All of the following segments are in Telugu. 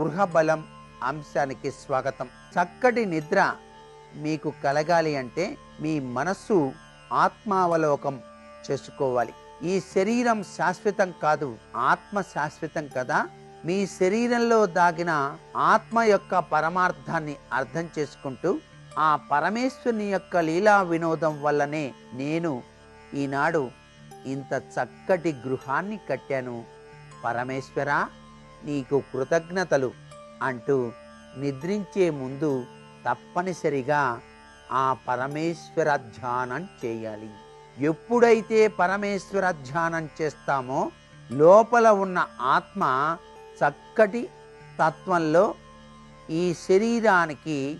గృహబలం అంశానికి స్వాగతం. చక్కటి నిద్ర మీకు కలగాలి అంటే మీ మనస్సు ఆత్మావలోకం చేసుకోవాలి. ఈ శరీరం శాశ్వతం కాదు ఆత్మ శాశ్వతం కదా. మీ శరీరంలో దాగిన ఆత్మ యొక్క పరమార్థాన్ని అర్థం చేసుకుంటూ ఆ పరమేశ్వరుని యొక్క లీలా వినోదం వల్లనే నేను ఈనాడు ఇంత చక్కటి గృహాన్ని కట్టాను. పరమేశ్వర నీకు కృతజ్ఞతలు అంటూ నిద్రించే ముందు తప్పనిసరిగా ఆ పరమేశ్వర ధ్యానం చేయాలి. ఎప్పుడైతే పరమేశ్వర ధ్యానం చేస్తామో లోపల ఉన్న ఆత్మ చక్కటి తత్వంలో ఈ శరీరానికి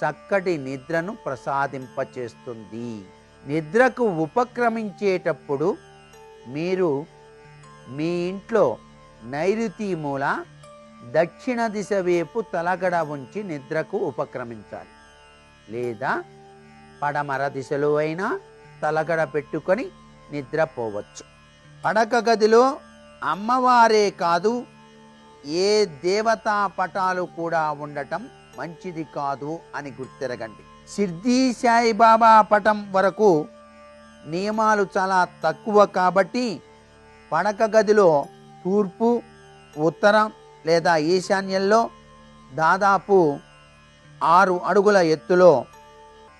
చక్కటి నిద్రను ప్రసాదింపచేస్తుంది. నిద్రకు ఉపక్రమించేటప్పుడు మీరు మీ ఇంట్లో నైరుతి మూల దక్షిణ దిశ వైపు తలగడ ఉంచి నిద్రకు ఉపక్రమించాలి. లేదా పడమర దిశలో అయినా తలగడ పెట్టుకొని నిద్రపోవచ్చు. పడక గదిలో అమ్మవారే కాదు ఏ దేవతా పటాలు కూడా ఉండటం మంచిది కాదు అని గుర్తిరగండి. సిద్ధి సాయిబాబా పటం వరకు నియమాలు చాలా తక్కువ కాబట్టి పడక గదిలో తూర్పు ఉత్తరం లేదా ఈశాన్యంలో దాదాపు ఆరు అడుగుల ఎత్తులో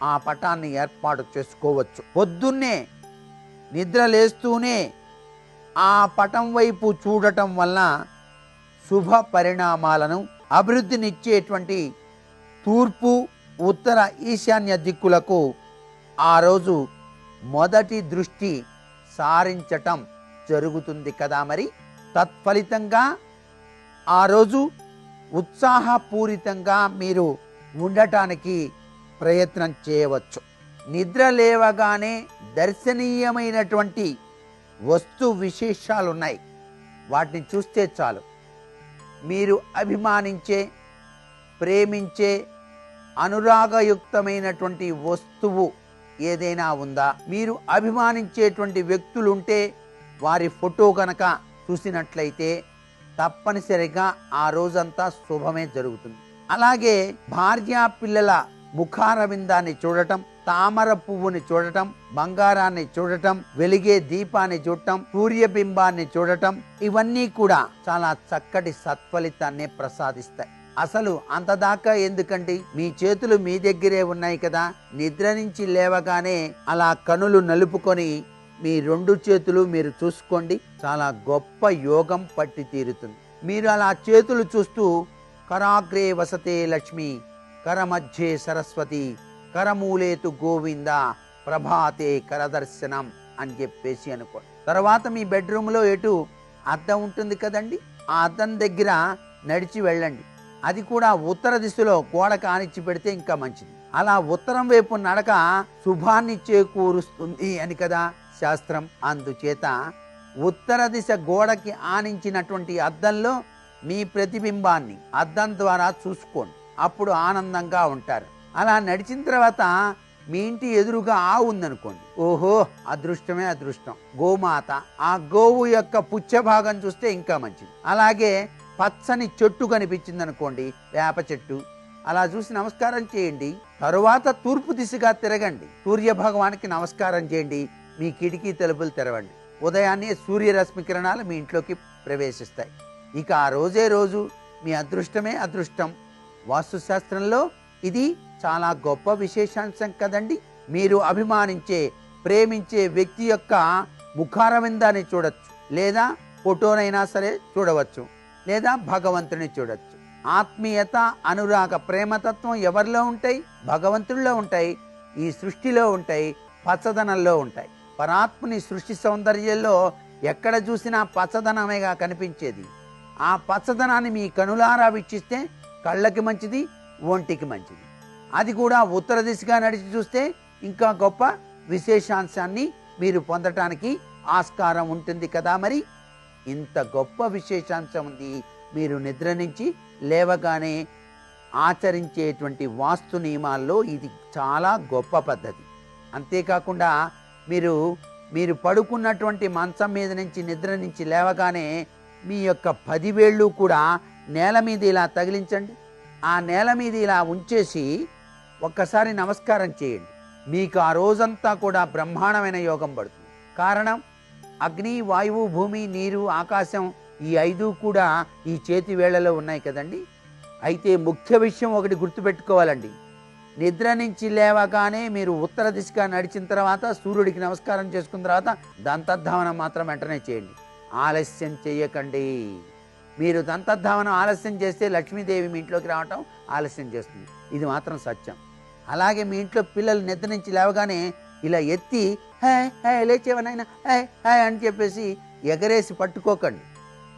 ఆ పటాన్ని ఏర్పాటు చేసుకోవచ్చు. పొద్దున్నే నిద్ర లేస్తూనే ఆ పటం వైపు చూడటం వల్ల శుభ పరిణామాలను అభివృద్ధినిచ్చేటువంటి తూర్పు ఉత్తర ఈశాన్య దిక్కులకు ఆ రోజు మొదటి దృష్టి సారించటం జరుగుతుంది కదా మరి? తత్ఫలితంగా ఆ రోజు ఉత్సాహపూరితంగా మీరు ఉండటానికి ప్రయత్నం చేయవచ్చు. నిద్ర లేవగానే దర్శనీయమైనటువంటి వస్తు విశేషాలు ఉన్నాయి వాటిని చూస్తే చాలు. మీరు అభిమానించే ప్రేమించే అనురాగయుక్తమైనటువంటి వస్తువు ఏదైనా ఉందా? మీరు అభిమానించేటువంటి వ్యక్తులుంటే వారి ఫోటో కనుక చూసినట్లయితే తప్పనిసరిగా ఆ రోజంతా శుభమే జరుగుతుంది. అలాగే భార్య పిల్లల ముఖారవిందాన్ని చూడటం తామర పువ్వుని చూడటం బంగారాన్ని చూడటం వెలిగే దీపాన్ని చూడటం సూర్యబింబాన్ని చూడటం ఇవన్నీ కూడా చాలా చక్కటి సత్ఫలితాన్ని ప్రసాదిస్తాయి. అసలు అంతదాకా ఎందుకండి? మీ చేతులు మీ దగ్గరే ఉన్నాయి కదా? నిద్ర నుంచి లేవగానే అలా కనులు నలుపుకొని మీ రెండు చేతులు మీరు చూసుకోండి. చాలా గొప్ప యోగం పట్టి తీరుతుంది. మీరు అలా చేతులు చూస్తూ కరాగ్రే వసతే లక్ష్మి కరమధ్యే సరస్వతి కరమూలేతు గోవింద ప్రభాతే కరదర్శనం అని చెప్పేసి అనుకోండి. తర్వాత మీ బెడ్రూమ్లో ఎటు అద్దం ఉంటుంది కదండి ఆ అద్దం దగ్గర నడిచి వెళ్ళండి. అది కూడా ఉత్తర దిశలో గోడ కానిచ్చి పెడితే ఇంకా మంచిది. అలా ఉత్తరం వైపు నడక శుభాన్ని చేకూరుస్తుంది అని కదా? శాస్త్రం అందుచేత ఉత్తర దిశ గోడకి ఆనించినటువంటి అద్దంలో మీ ప్రతిబింబాన్ని అద్దం ద్వారా చూసుకోండి. అప్పుడు ఆనందంగా ఉంటారు. అలా నడిచిన తర్వాత మీ ఇంటి ఎదురుగా ఆవు ఉందనుకోండి. ఓహో అదృష్టమే అదృష్టం. గోమాత ఆ గోవు యొక్క పుచ్చ భాగం చూస్తే ఇంకా మంచిది. అలాగే పచ్చని చెట్టు కనిపించింది అనుకోండి వేప చెట్టు. అలా చూసి నమస్కారం చేయండి. తరువాత తూర్పు దిశగా తిరగండి. సూర్య భగవానికి నమస్కారం చేయండి. మీ కిటికీ తలుపులు తెరవండి. ఉదయాన్నే సూర్యరశ్మి కిరణాలు మీ ఇంట్లోకి ప్రవేశిస్తాయి. ఇక ఆ రోజే రోజు మీ అదృష్టమే అదృష్టం. వాస్తుశాస్త్రంలో ఇది చాలా గొప్ప విశేషాంశం కదండి. మీరు అభిమానించే ప్రేమించే వ్యక్తి యొక్క ముఖారవిందాన్ని చూడొచ్చు. లేదా ఫోటోనైనా సరే చూడవచ్చు. లేదా భగవంతుని చూడొచ్చు. ఆత్మీయత అనురాగ ప్రేమతత్వం ఎవరిలో ఉంటాయి? భగవంతుల్లో ఉంటాయి. ఈ సృష్టిలో ఉంటాయి. పచ్చదనంలో ఉంటాయి. పరాత్ముని సృష్టి సౌందర్యంలో ఎక్కడ చూసినా పచ్చదనమేగా కనిపించేది. ఆ పచ్చదనాన్ని మీ కనులారా వీక్షిస్తే కళ్ళకి మంచిది ఒంటికి మంచిది. అది కూడా ఉత్తర దిశగా నడిచి చూస్తే ఇంకా గొప్ప విశేషాంశాన్ని మీరు పొందటానికి ఆస్కారం ఉంటుంది కదా మరి? ఇంత గొప్ప విశేషాంశం ఉంది. మీరు నిద్ర నుంచి లేవగానే ఆచరించేటువంటి వాస్తు నియమాల్లో ఇది చాలా గొప్ప పద్ధతి. అంతేకాకుండా మీరు మీరు పడుకున్నటువంటి మంచం మీద నుంచి నిద్ర నుంచి లేవగానే మీ యొక్క పదివేళ్ళు కూడా నేల మీద ఇలా తగిలించండి. ఆ నేల మీద ఇలా ఉంచేసి ఒక్కసారి నమస్కారం చేయండి. మీకు ఆ రోజంతా కూడా బ్రహ్మాండమైన యోగం పడుతుంది. కారణం అగ్ని వాయువు భూమి నీరు ఆకాశం ఈ ఐదు కూడా ఈ చేతి వేళలో ఉన్నాయి కదండి. అయితే ముఖ్య విషయం ఒకటి గుర్తుపెట్టుకోవాలండి. నిద్ర నుంచి లేవగానే మీరు ఉత్తర దిశగా నడిచిన తర్వాత సూర్యుడికి నమస్కారం చేసుకున్న తర్వాత దంతధావనం మాత్రం వెంటనే చేయండి. ఆలస్యం చేయకండి. మీరు దంతధావనం ఆలస్యం చేస్తే లక్ష్మీదేవి మీ ఇంట్లోకి రావటం ఆలస్యం చేస్తుంది. ఇది మాత్రం సత్యం. అలాగే మీ ఇంట్లో పిల్లలు నిద్ర నుంచి లేవగానే ఇలా ఎత్తి హే హే లేచేవనైనా హే హే అని చెప్పేసి ఎగరేసి పట్టుకోకండి.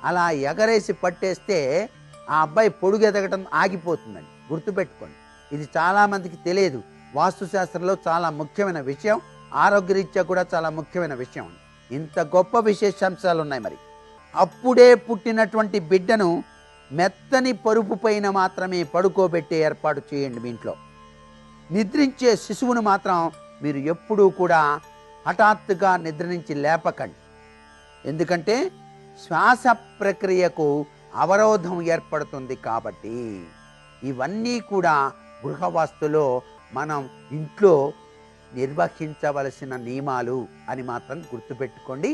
అలా ఎగరేసి పట్టేస్తే ఆ అబ్బాయి పొడుగు ఎదగటం ఆగిపోతుందండి. గుర్తుపెట్టుకోండి. ఇది చాలామందికి తెలియదు. వాస్తుశాస్త్రంలో చాలా ముఖ్యమైన విషయం ఆరోగ్యరీత్యా కూడా చాలా ముఖ్యమైన విషయం ఇంత గొప్ప విశేషాంశాలు ఉన్నాయి మరి. అప్పుడే పుట్టినటువంటి బిడ్డను మెత్తని పరుపు పైన మాత్రమే పడుకోబెట్టే ఏర్పాటు చేయండి మీ ఇంట్లో. నిద్రించే శిశువును మాత్రం మీరు ఎప్పుడూ కూడా హఠాత్తుగా నిద్ర నుంచి లేపకండి. ఎందుకంటే శ్వాస ప్రక్రియకు అవరోధం ఏర్పడుతుంది కాబట్టి. ఇవన్నీ కూడా గృహవాస్తులో మనం ఇంట్లో నిర్వహించవలసిన నియమాలు అని మాత్రం గుర్తుపెట్టుకోండి.